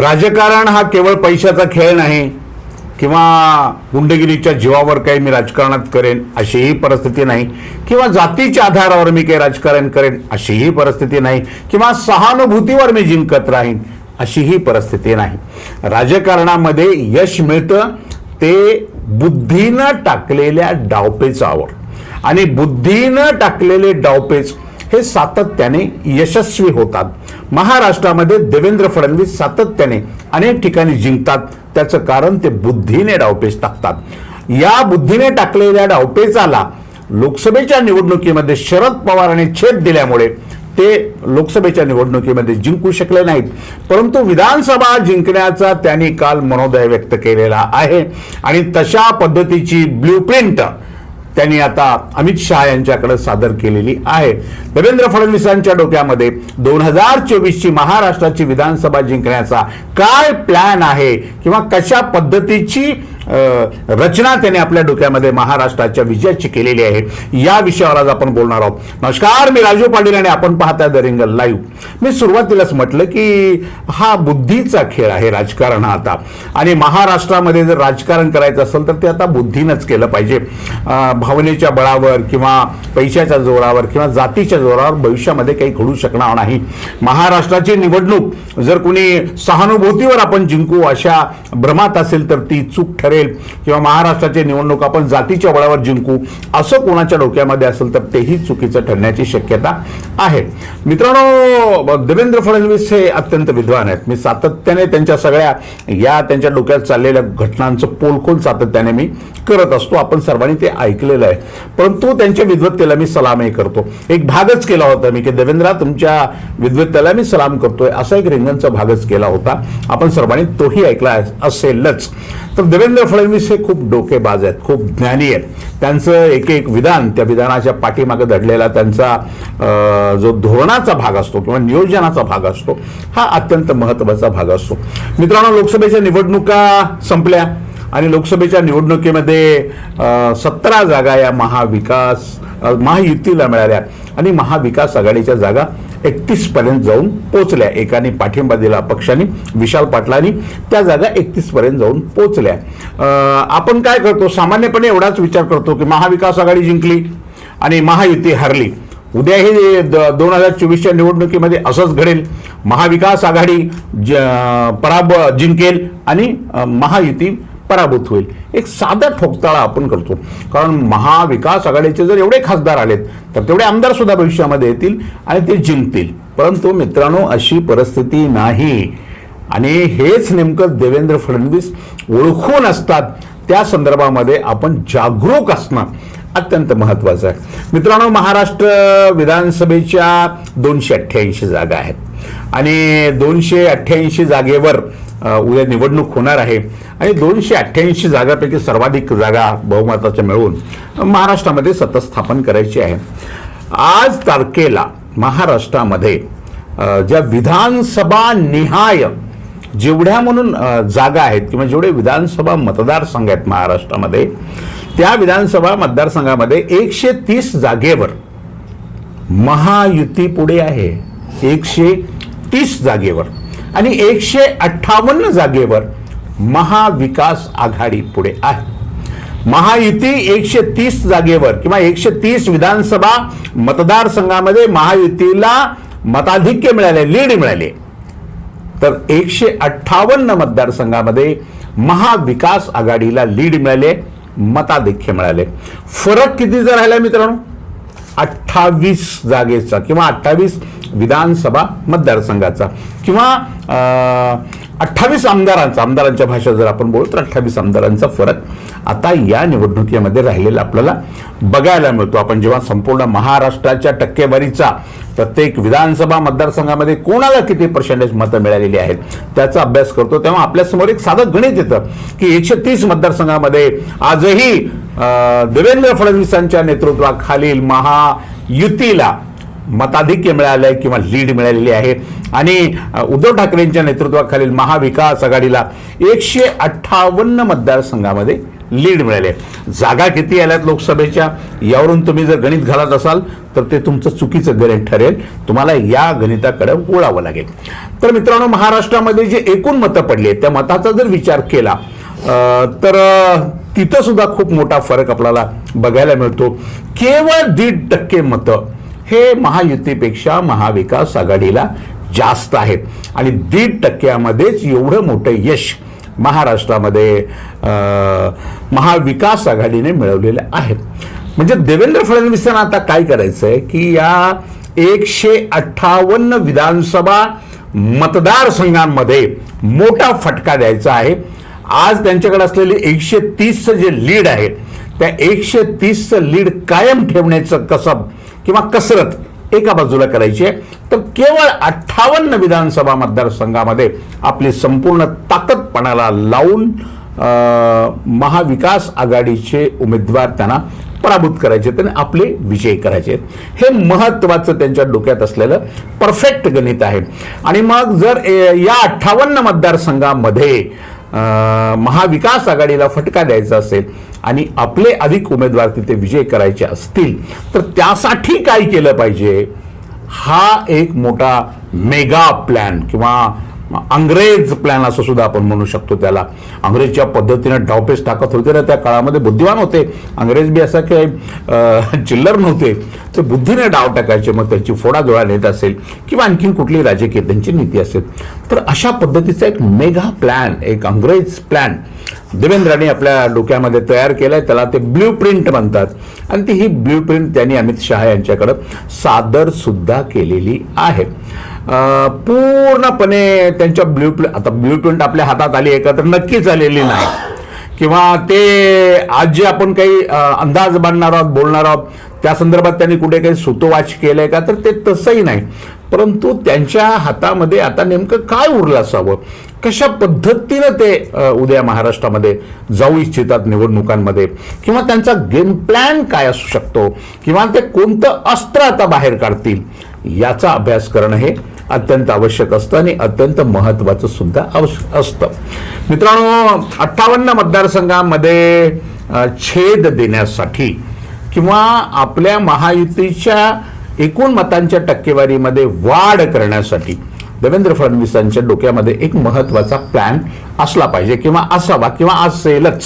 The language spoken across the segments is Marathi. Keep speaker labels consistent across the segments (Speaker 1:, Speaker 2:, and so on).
Speaker 1: राजकारण हा केवळ पैशाचा खेळ नाही किंवा गुंडगिरीच्या जीवावर काही मी राजकारणात करेन अशीही परिस्थिती नाही किंवा जातीच्या आधारावर मी काही राजकारण करेन अशीही परिस्थिती नाही किंवा सहानुभूतीवर मी जिंकत राहीन अशीही परिस्थिती नाही. राजकारणामध्ये यश मिळतं ते बुद्धीनं टाकलेल्या डावपेचावर. आणि बुद्धीनं टाकलेले डावपेच हे सातत्याने यशस्वी होतात. महाराष्ट्रामध्ये देवेंद्र फडणवीस सातत्याने अनेक ठिकाणी जिंकतात. त्याचं कारण ते बुद्धीने डावपेच टाकतात. या बुद्धीने टाकलेल्या डावपेचाला लोकसभेच्या निवडणुकीमध्ये शरद पवारांनी छेद दिल्यामुळे ते लोकसभेच्या निवडणुकीमध्ये जिंकू शकले नाहीत. परंतु विधानसभा जिंकण्याचा त्यांनी काल मनोदय व्यक्त केलेला आहे. आणि तशा पद्धतीची ब्ल्यूप्रिंट त्यांनी आता अमित शहा यांच्याकडे सादर केलेली आहे. देवेंद्र फडणवीसांच्या डोक्यामध्ये दोन हजार चोवीसची महाराष्ट्राची विधानसभा जिंकण्याचा काय प्लॅन आहे? किंवा कशा पद्धतीची रचना त्याने आपल्या डोक्यामध्ये महाराष्ट्राच्या विजयाची केलेली आहे. या विषयावर आज आपण बोलणार आहोत. नमस्कार मी राजू पाटील आणि आपण पाहताय द रिंगल लाईव्ह. मी सुरुवातीलाच म्हटलं की हा बुद्धीचा खेळ आहे राजकारण हा आता. आणि महाराष्ट्रामध्ये जर राजकारण करायचं असेल तर ते आता बुद्धीनंच केलं पाहिजे. भावनेच्या बळावर किंवा पैशाच्या जोरावर किंवा जातीच्या जोरावर भविष्यामध्ये काही घडू शकणार नाही. महाराष्ट्राची निवडणूक जर कुणी सहानुभूतीवर आपण जिंकू अशा भ्रमात असेल तर ती चूक ठरेल. किंवा महाराष्ट्राची निवडणूक आपण जातीच्या बळावर जिंकू असं कोणाच्या डोक्यामध्ये असेल तर तेही चुकीचं ठरण्याची शक्यता आहे. मित्रांनो देवेंद्र फडणवीस हे अत्यंत विद्वान आहेत. मी सातत्याने त्यांच्या सगळ्या या त्यांच्या डोक्यात चाललेल्या घटनांचं पोलखोल सातत्याने मी करत असतो. आपण सर्वांनी ते ऐकलेलं आहे. परंतु त्यांच्या विद्वत्तेला मी सलामही करतो. एक भागच केला होता मी की देवेंद्रा तुमच्या विद्वत्तेला मी सलाम करतोय. असा एक रिंगणचा भागच केला होता. आपण सर्वांनी तोही ऐकला असेलच. तर देवेंद्र फडणवीस हे खूप डोकेबाज आहेत खूप ज्ञानी आहेत. त्यांचं एक एक विधान त्या विधानाच्या पाठीमागे दडलेला त्यांचा जो धोरणाचा भाग असतो किंवा नियोजनाचा भाग असतो हा अत्यंत महत्त्वाचा भाग असतो. मित्रांनो लोकसभेच्या निवडणुका संपल्या आणि लोकसभेच्या निवडणुकीमध्ये सतरा जागा या महाविकास महायुतीला मिळाल्या आणि महाविकास आघाडीच्या जागा एकतीस पर्यंत जाऊन पोचल्या एकाने पाठिंबा दिला पक्षाने विशाल पाटलांनी. त्या जागा एकतीस पर्यंत जाऊन पोचल्या आपण काय करतो? सामान्यपणे एवढाच विचार करतो की महाविकास आघाडी जिंकली आणि महायुती हरली. उद्याही द- दोन हजार चोवीसच्या निवडणुकीमध्ये असंच घडेल. महाविकास आघाडी ज- पराभ जिंकेल आणि महायुती पराभूत होईल. एक साधा ठोकताळा आपण करतो. कारण महाविकास आघाडीचे जर एवढे खासदार आलेत तर तेवढे आमदारसुद्धा भविष्यामध्ये येतील आणि ते जिंकतील. परंतु मित्रांनो अशी परिस्थिती नाही. आणि हेच नेमकं देवेंद्र फडणवीस ओळखून असतात. त्या संदर्भामध्ये आपण जागरूक असणं अत्यंत महत्वाचं आहे. मित्रांनो महाराष्ट्र विधानसभेच्या दोनशे अठ्ठ्याऐंशी जागा आहेत. आणि दोनशे अठ्ठ्याऐंशी जागेवर उद्या निवडणूक होणार आहे. आणि दोनशे अठ्ठ्याऐंशी जागापैकी सर्वाधिक जागा बहुमताच्या मिळवून महाराष्ट्रामध्ये सतत स्थापन करायची आहे. आज तारखेला महाराष्ट्रामध्ये ज्या विधानसभा निहाय जेवढ्या म्हणून जागा आहेत किंवा जेवढे विधानसभा मतदारसंघ आहेत महाराष्ट्रामध्ये त्या विधानसभा मतदारसंघामध्ये एकशे तीस जागेवर महायुती पुढे आहे. एकशे तीस जागेवर. आणि एकशे अठ्ठावन्न जागेवर महाविकास आघाडी पुढे आहे. महायुती एकशे तीस जागेवर किंवा एकशे तीस विधानसभा मतदारसंघामध्ये महायुतीला मताधिक्य मिळाले लीड मिळाले. तर एकशे अठ्ठावन्न मतदारसंघामध्ये महाविकास आघाडीला लीड मिळाले मताधिक्य मिळाले. फरक कितीचा राहिला मित्रांनो? अठ्ठावीस जागेचा किंवा अठ्ठावीस विधानसभा मतदारसंघाचा किंवा अठ्ठावीस आमदारांचा आमदारांच्या भाषा जर आपण बोलू तर अठ्ठावीस आमदारांचा फरक आता या निवडणुकीमध्ये राहिलेला आपल्याला बघायला मिळतो. आपण जेव्हा संपूर्ण महाराष्ट्राच्या टक्केवारीचा प्रत्येक विधानसभा मतदारसंघामध्ये कोणाला किती पर्सेंटेज मतं मिळालेली आहेत त्याचा अभ्यास करतो तेव्हा आपल्यासमोर एक साधं गणित येतं की एकशे तीस मतदारसंघामध्ये आजही देवेंद्र फडणवीसांच्या नेतृत्वाखालील महायुतीला मताधिक्य मिळालंय किंवा लीड मिळालेली आहे. आणि उद्धव ठाकरेंच्या नेतृत्वाखालील महाविकास आघाडीला एकशे अठ्ठावन्न मतदारसंघामध्ये लीड मिळाले जागा किती आल्यात लोकसभेच्या? यावरून तुम्ही जर गणित घालत असाल तर ते तुमचं चुकीचं गणित ठरेल. तुम्हाला या गणिताकडे वळावं लागेल. तर मित्रांनो महाराष्ट्रामध्ये जे एकूण मतं पडली आहेत त्या मताचा जर विचार केला तर तिथं सुद्धा खूप मोठा फरक आपल्याला बघायला मिळतो. केवळ दीड टक्के मतं हे महायुतीपेक्षा महाविकास आघाडीला जास्त आहेत. आणि दीड टक्क्यामध्येच एवढं मोठं यश महाराष्ट्रामध्ये महाविकास आघाडीने मिळवलेले आहेत म्हणजे देवेंद्र फडणवीसांना आता काय करायचं आहे की या एकशे अठ्ठावन्न विधानसभा मतदारसंघांमध्ये मोठा फटका द्यायचा आहे. आज त्यांच्याकडे असलेले एकशे तीसचं जे लीड आहे त्या एकशे तीसचं लीड कायम ठेवण्याचं कसब किंवा कसरत एका बाजूला करायची आहे. तर केवळ अठ्ठावन्न विधानसभा मतदारसंघामध्ये आपली संपूर्ण ताकदपणाला लावून महाविकास आघाडीचे उमेदवार त्यांना पराभूत करायचे आणि आपले विजय करायचे हे महत्वाचं त्यांच्या डोक्यात असलेलं परफेक्ट गणित आहे. आणि मग जर या अठ्ठावन्न मतदारसंघामध्ये महाविकास आघाडीला फटका द्यायचा असेल आणि आपले अधिक उमेदवार तिथे विजय करायचे असतील तर त्यासाठी काय केलं पाहिजे? हा एक मोठा मेगा प्लॅन किंवा अंग्रेज प्लॅन असं सुद्धा आपण म्हणू शकतो त्याला. अंग्रेजच्या पद्धतीनं डावपेच टाकत होते ना त्या काळामध्ये बुद्धिवान होते. अंग्रेज बी असा काही चिल्लर नव्हते. ते बुद्धीने डाव टाकायचे मग त्यांची फोडाधोळा नेत असेल किंवा आणखीन कुठली राजकीय त्यांची नीती असेल. तर अशा पद्धतीचा एक मेगा प्लॅन एक अंग्रेज प्लॅन देवेंद्रांनी आपल्या डोक्यामध्ये तयार केलाय. त्याला ते ब्ल्यू प्रिंट म्हणतात. आणि ती ही ब्ल्यू प्रिंट त्यांनी अमित शहा यांच्याकडं सादर सुद्धा केलेली आहे. पूर्णपणे त्यांच्या ब्ल्यू आता ब्ल्यूप्रिंट आपल्या हातात आली आहे का तर नक्कीच आलेली नाही. किंवा ते आज जे आपण काही अंदाज बांधणार आहोत बोलणार आहोत त्या संदर्भात त्यांनी कुठे काही सुतोवाच केलं आहे का तर ते तसंही नाही. परंतु त्यांच्या हातामध्ये आता नेमकं काय उरलं असावं? कशा पद्धतीनं ते उद्या महाराष्ट्रामध्ये जाऊ इच्छितात निवडणुकांमध्ये? किंवा त्यांचा गेम प्लॅन काय असू शकतो? किंवा ते कोणतं अस्त्र आता बाहेर काढतील? याचा अभ्यास करणं हे अत्यंत आवश्यक असतं आणि अत्यंत महत्वाचं सुद्धा आवश्यक असतं. मित्रांनो अठ्ठावन्न मतदारसंघामध्ये छेद देण्यासाठी किंवा आपल्या महायुतीच्या एकूण मतांच्या टक्केवारीमध्ये वाढ करण्यासाठी देवेंद्र फडणवीसांच्या डोक्यामध्ये एक महत्त्वाचा प्लॅन असला पाहिजे किंवा असावा किंवा असेलच.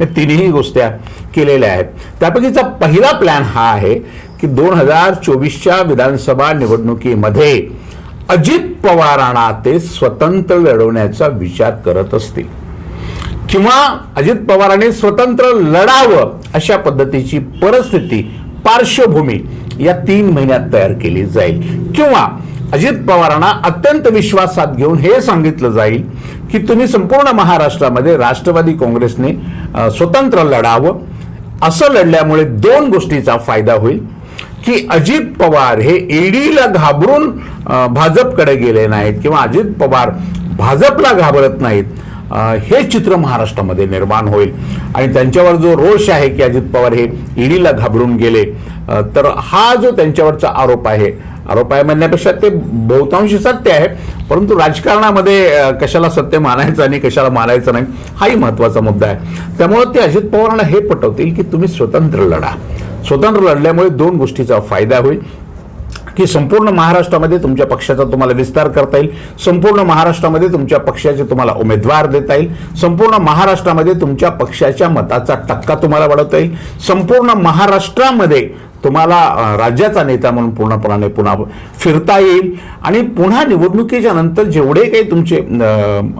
Speaker 1: या तिन्ही गोष्ट्या केलेल्या आहेत. त्यापैकीचा पहिला प्लॅन हा आहे की दोन हजार चोवीसच्या विधानसभा निवडणुकीमध्ये अजित पवारांना ते स्वतंत्र लढवण्याचा विचार करत असतील. किंवा अजित पवारांनी स्वतंत्र लढावं अशा पद्धतीची परिस्थिती पार्श्वभूमी या तीन महिन्यात तयार केली जाईल. किंवा अजित पवारांना अत्यंत विश्वासात घेऊन हे सांगितलं जाईल की तुम्ही संपूर्ण महाराष्ट्रामध्ये राष्ट्रवादी काँग्रेसने स्वतंत्र लढावं. असं लढल्यामुळे दोन गोष्टीचा फायदा होईल. की अजित पवार हे ईडीला घाबरून भाजपकडे गेले नाहीत किंवा अजित पवार भाजपला घाबरत नाहीत हे चित्र महाराष्ट्रामध्ये निर्माण होईल. आणि त्यांच्यावर जो रोष आहे की अजित पवार हे ईडीला घाबरून गेले तर हा जो त्यांच्यावरचा आरोप आहे आरोप आहे म्हणण्यापेक्षा ते बहुतांशी सत्य आहे परंतु राजकारणामध्ये कशाला सत्य मानायचं आणि कशाला मानायचं नाही हाही महत्त्वाचा मुद्दा आहे. त्यामुळे ते अजित पवारांना हे पटवतील की तुम्ही स्वतंत्र लढा. स्वतंत्र लढल्यामुळे दोन गोष्टीचा फायदा होईल की संपूर्ण महाराष्ट्रामध्ये तुमच्या पक्षाचा तुम्हाला विस्तार करता येईल संपूर्ण महाराष्ट्रामध्ये तुमच्या पक्षाचे तुम्हाला उमेदवार देता येईल संपूर्ण महाराष्ट्रामध्ये तुमच्या पक्षाच्या मताचा टक्का तुम्हाला वाढवता येईल संपूर्ण महाराष्ट्रामध्ये तुम्हाला राज्याचा नेता म्हणून पूर्णपणाने पुन्हा फिरता येईल. आणि पुन्हा निवडणुकीच्या नंतर जेवढे काही तुमचे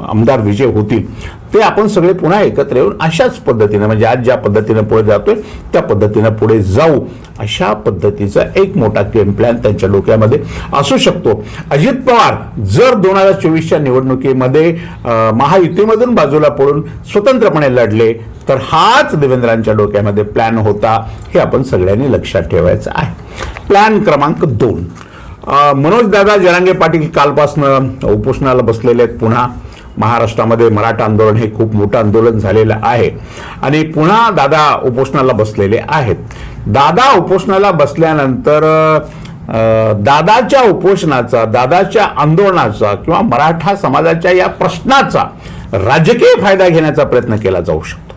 Speaker 1: आमदार विजय होतील ते आपण सगळे पुन्हा एकत्र येऊन अशाच पद्धतीने म्हणजे आज ज्या पद्धतीने पुढे जातोय त्या पद्धतीने पुढे जाऊ अशा पद्धतीचा एक मोठा गेम प्लॅन त्यांच्या डोक्यामध्ये असू शकतो. अजित पवार जर दोन हजार चोवीसच्या निवडणुकीमध्ये महायुतीमधून बाजूला पडून स्वतंत्रपणे लढले तर हाच देवेंद्रांच्या डोक्यामध्ये प्लॅन होता हे आपण सगळ्यांनी लक्षात ठेवायचं आहे. प्लॅन क्रमांक दोन. मनोज दादा जरांगे पाटील कालपासनं उपोषणाला बसलेले आहेत पुन्हा. महाराष्ट्रामध्ये मराठा आंदोलन हे खूप मोठं आंदोलन झालेलं आहे. आणि पुन्हा दादा उपोषणाला बसलेले आहेत. दादा उपोषणाला बसल्यानंतर दादाच्या उपोषणाचा दादाच्या आंदोलनाचा किंवा मराठा समाजाच्या या प्रश्नाचा राजकीय फायदा घेण्याचा प्रयत्न केला जाऊ शकतो.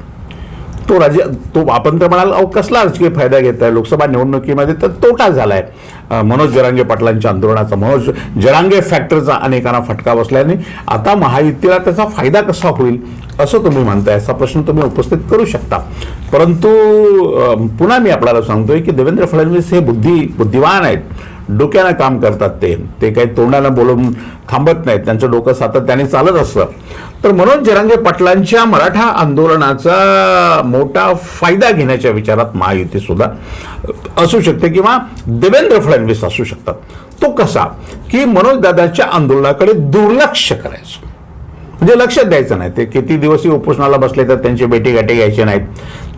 Speaker 1: तो राजे तो आपण तर म्हणाल अहो कसला राजकीय फायदा घेत आहे लोकसभा निवडणुकीमध्ये तर तोटा झाला आहे मनोज जरांगे पाटलांच्या आंदोलनाचा मनोज जरांगे फॅक्टरचा अनेकांना फटका बसल्याने आता महायुतीला त्याचा फायदा कसा होईल असं तुम्ही म्हणताय असा प्रश्न तुम्ही उपस्थित करू शकता. परंतु पुन्हा मी आपल्याला सांगतोय की देवेंद्र फडणवीस हे बुद्धी बुद्धिवान आहेत. डोक्यानं काम करतात ते. ते काही तोंडाला बोलून थांबत नाहीत. त्यांचं डोकं सातत्याने चालत असतं. तर मनोज जरांगे पाटलांच्या मराठा आंदोलनाचा मोठा फायदा घेण्याच्या विचारात महायुती सुद्धा असू शकते किंवा देवेंद्र फडणवीस असू शकतात. तो कसा की मनोज दादाच्या आंदोलनाकडे दुर्लक्ष करायचं. म्हणजे लक्षात द्यायचं नाही. ते किती दिवसही उपोषणाला बसले तर त्यांची भेटी गाठी घ्यायची नाहीत.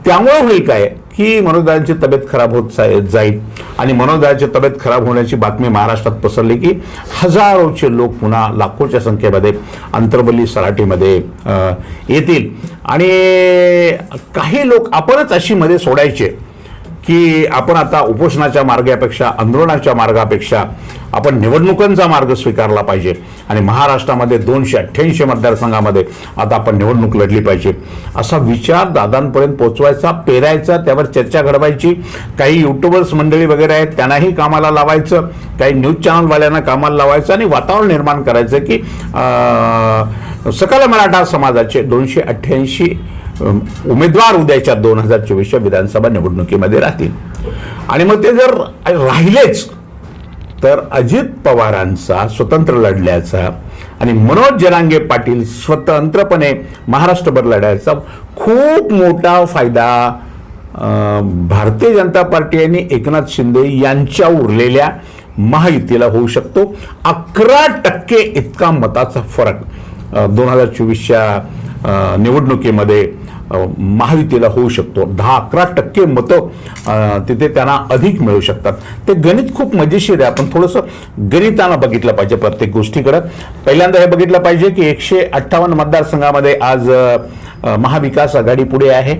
Speaker 1: त्यामुळे होईल काय? की मनोजदारांची तब्येत खराब होत जाईल. आणि मनोजदारांची तब्येत खराब होण्याची बातमी महाराष्ट्रात पसरली की हजारोचे लोक पुन्हा लाखोच्या संख्येमध्ये अंतर्बली सराटीमध्ये येतील. आणि काही लोक आपणच अशी मध्ये सोडायचे. की आपण आता उपोषणाच्या मार्गापेक्षा आंदोलनाच्या मार्गापेक्षा आपण निवडणुकांचा मार्ग स्वीकारला पाहिजे. आणि महाराष्ट्रामध्ये दोनशे अठ्ठ्याऐंशी मतदारसंघामध्ये आता आपण निवडणूक लढली पाहिजे. असा विचार दादांपर्यंत पोचवायचा पेरायचा त्यावर चर्चा घडवायची. काही युट्यूबर्स मंडळी वगैरे आहेत त्यांनाही कामाला लावायचं. काही न्यूज चॅनलवाल्यांना कामाला लावायचं आणि वातावरण निर्माण करायचं की सकल मराठा समाजाचे दोनशे अठ्ठ्याऐंशी उमेदवार उद्याच्या दोन हजार चोवीसच्या विधानसभा निवडणुकीमध्ये राहतील. आणि मग ते जर राहिलेच तर अजित पवारांचा स्वतंत्र लढल्याचा आणि मनोज जरांगे पाटील स्वतंत्रपणे महाराष्ट्रभर लढायचा खूप मोठा फायदा भारतीय जनता पार्टी आणि एकनाथ शिंदे यांच्या उरलेल्या महायुतीला होऊ शकतो. अकरा टक्के इतका मताचा फरक दोन हजार चोवीसच्या निवडणुकीमध्ये महायुतीला होऊ शकतो. दहा अकरा टक्के मतं तिथे त्यांना अधिक मिळू शकतात. ते गणित खूप मजेशीर आहे. आपण थोडंसं गणितानं बघितलं पाहिजे प्रत्येक गोष्टीकडं. पहिल्यांदा हे बघितलं पाहिजे की एकशे अठ्ठावन्न मतदारसंघामध्ये आज महाविकास आघाडी पुढे आहे.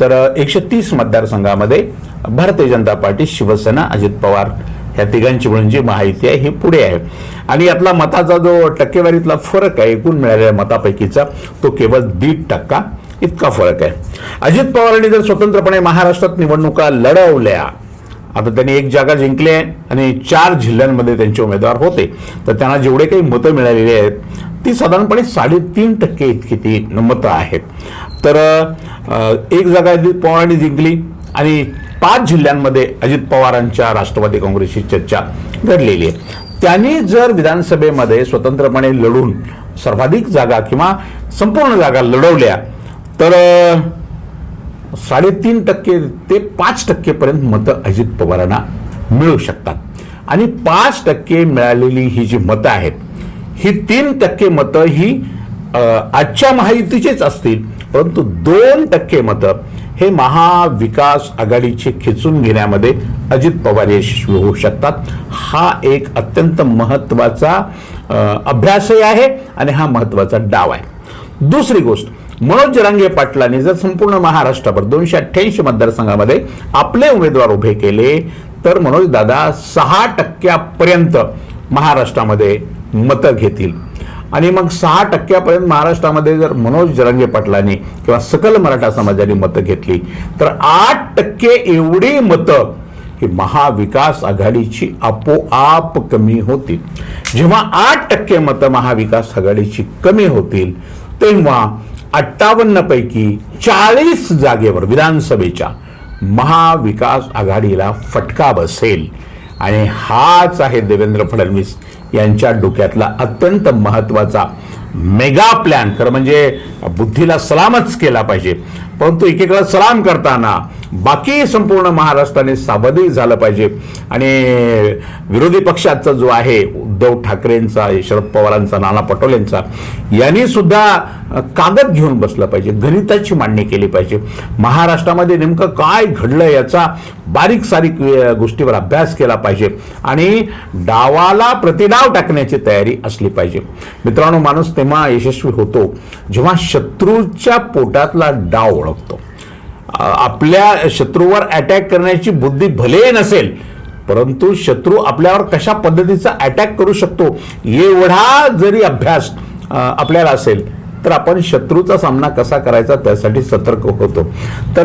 Speaker 1: तर एकशे तीस मतदारसंघामध्ये भारतीय जनता पार्टी शिवसेना अजित पवार ह्या तिघांची म्हणून जी माहिती आहे ही पुढे आहे. आणि यातला मताचा जो टक्केवारीतला फरक आहे एकूण मिळालेल्या मतापैकीचा तो केवळ दीड टक्का. इतका फरक आहे. अजित पवारांनी जर स्वतंत्रपणे महाराष्ट्रात निवडणुका लढवल्या आता त्यांनी एक जागा जिंकली आहे आणि चार जिल्ह्यांमध्ये त्यांचे उमेदवार होते. तर त्यांना जेवढे काही मतं मिळालेली आहेत ती साधारणपणे साडेतीन टक्के इतकी ती मतं आहेत. तर एक जागा अजित पवारांनी जिंकली आणि पाच जिल्ह्यांमध्ये अजित पवारांच्या राष्ट्रवादी काँग्रेसची चर्चा घडलेली आहे. त्यांनी जर विधानसभेमध्ये स्वतंत्रपणे लढून सर्वाधिक जागा किंवा संपूर्ण जागा लढवल्या तर साडेतीन टक्के ते पाच टक्केपर्यंत मतं अजित पवारांना मिळू शकतात. आणि पाच टक्के मिळालेली ही जी मतं आहेत ही तीन टक्के मतं ही आजच्या महायुतीचेच असतील परंतु दोन टक्के मतं हे महाविकास आघाडीचे खेचून घेण्यामध्ये अजित पवार यशस्वी होऊ शकतात. हा एक अत्यंत महत्त्वाचा अभ्यासही आहे आणि हा महत्त्वाचा डाव आहे. दुसरी गोष्ट मनोज जरांगे पाटलांनी जर संपूर्ण महाराष्ट्राभर दोनशे अठ्ठ्याऐंशी मतदारसंघामध्ये आपले उमेदवार उभे केले तर मनोज दादा सहा टक्क्यापर्यंत महाराष्ट्रामध्ये मतं घेतील. आणि मग सहा टक्क्यापर्यंत महाराष्ट्रामध्ये जर मनोज जरांगे पाटलांनी किंवा सकल मराठा समाजाने मतं घेतली तर आठ टक्के एवढी मतं ही महाविकास आघाडीची आपोआप कमी होतील. जेव्हा आठ टक्के मतं महाविकास आघाडीची कमी होतील तेव्हा अठ्ठावन्न पैकी चाळीस जागेवर विधानसभेच्या महाविकास आघाडीला फटका बसेल. आणि हाच आहे देवेंद्र फडणवीस यांच्या डोक्यातला अत्यंत महत्त्वाचा मेगा प्लॅन. खरं म्हणजे बुद्धीला सलामच केला पाहिजे. परंतु एकीकडे सलाम करताना बाकी संपूर्ण महाराष्ट्राने सावधही झालं पाहिजे. आणि विरोधी पक्षाचा जो आहे उद्धव ठाकरेंचा शरद पवारांचा नाना पटोलेंचा यांनी सुद्धा कागद घेऊन बसलं पाहिजे. गणिताची मांडणी केली पाहिजे. महाराष्ट्रामध्ये नेमकं काय घडलं याचा बारीक सारीक गोष्टीवर अभ्यास केला पाहिजे. आणि डावाला प्रतिडाव टाकण्याची तयारी असली पाहिजे. मित्रांनो माणूस तेव्हा यशस्वी होतो जेव्हा शत्रूच्या पोटातला डाव ओळखतो. आपल्या शत्रूवर अटॅक करण्याची बुद्धी भले नसेल परंतु शत्रू आपल्यावर कशा पद्धतीचा अटॅक करू शकतो एवढा जरी अभ्यास आपल्याला असेल तर आपण शत्रूचा सामना कसा करायचा त्यासाठी सतर्क होतो. तर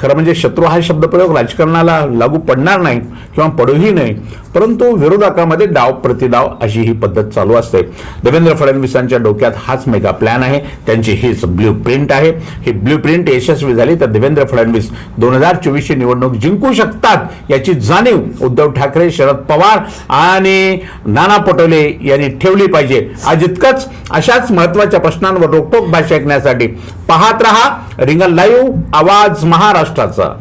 Speaker 1: खरं म्हणजे शत्रू हा शब्दप्रयोग राजकारणाला लागू पडणार नाही किंवा पडूही नाही परंतु विरोधकामध्ये डाव प्रतिडाव अशी ही पद्धत चालू असते. देवेंद्र फडणवीसांच्या डोक्यात हाच मेगा प्लॅन आहे. त्यांची हीच ब्ल्यू प्रिंट आहे. ही ब्ल्यू प्रिंट यशस्वी झाली तर देवेंद्र फडणवीस दोन हजार चोवीसची निवडणूक जिंकू शकतात याची जाणीव उद्धव ठाकरे शरद पवार आणि नाना पटोले यांनी ठेवली पाहिजे. आज इतकंच. अशाच महत्त्वाच्या प्रश्नांवर रोखोक भाषा ऐकण्यासाठी पाहत रहा रिंगल लाईव्ह आवाज महाराष्ट्राचा.